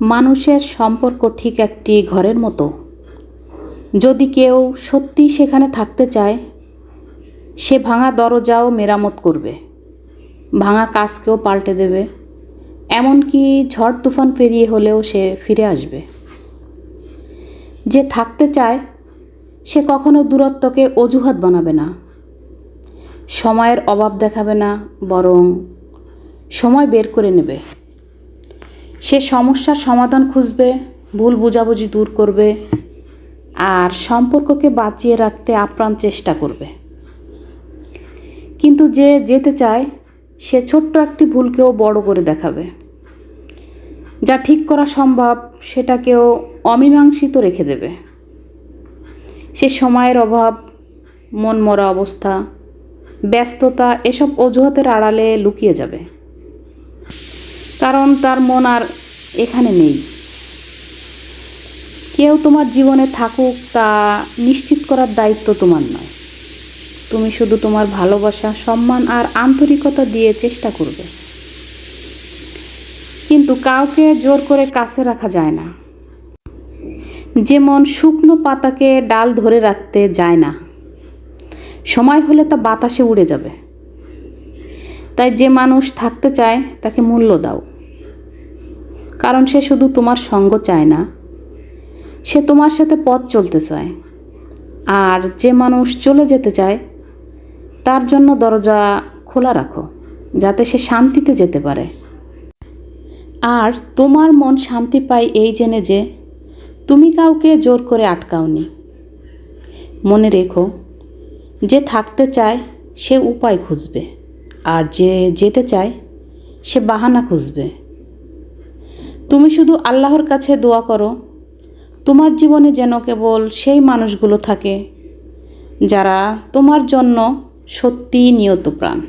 মানুষের সম্পর্ক ঠিক একটি ঘরের মতো। যদি কেউ সত্যি সেখানে থাকতে চায়, সে ভাঙা দরজাও মেরামত করবে, ভাঙা কাজকেও পাল্টে দেবে, এমনকি ঝড় তুফান পেরিয়ে হলেও সে ফিরে আসবে। যে থাকতে চায়, সে কখনো দূরত্বকে অজুহাত বানাবে না। সময়ের অভাব দেখাবে না, বরং সময় বের করে নেবে। সে সমস্যার সমাধান খুঁজবে, ভুল বোঝাবুঝি দূর করবে আর সম্পর্ককে বাঁচিয়ে রাখতে আপ্রাণ চেষ্টা করবে। কিন্তু যে যেতে চায়, সে ছোট্ট একটি ভুলকেও বড় করে দেখাবে। যা ঠিক করা সম্ভব, সেটাকেও অমীমাংসিত রেখে দেবে। সে সময়ের অভাব মন মরা অবস্থা, ব্যস্ততা, এসব অজুহাতের আড়ালে লুকিয়ে যাবে। কারণ তার মন আর এখানে নেই। কেউ তোমার জীবনে থাকুক, তা নিশ্চিত করার দায়িত্ব তোমার নয়। তুমি শুধু তোমার ভালোবাসা, সম্মান আর আন্তরিকতা দিয়ে চেষ্টা করবে। কিন্তু কাউকে জোর করে কাছে রাখা যায় না। যেমন শুকনো পাতাকে ডাল ধরে রাখতে যায় না। সময় হলে তা বাতাসে উড়ে যাবে। তাই যে মানুষ থাকতে চায়, তাকে মূল্য দাও। কারণ সে শুধু তোমার সঙ্গ চায় না। সে তোমার সাথে পথ চলতে চায়। আর যে মানুষ চলে যেতে চায়, তার জন্য দরজা খোলা রাখো, যাতে সে শান্তিতে যেতে পারে। আর তোমার মন শান্তি পায় এই জেনে যে, তুমি কাউকে জোর করে আটকাওনি। মনে রেখো, যে থাকতে চায়, সে উপায় খুঁজবে। আর যে যেতে চায়, সে বাহানা খুঁজবে। তুমি শুধু আল্লাহর কাছে দোয়া করো। তোমার জীবনে যেন কেবল সেই মানুষগুলো থাকে যারা তোমার জন্য সত্যিই নিয়ত প্রাণ।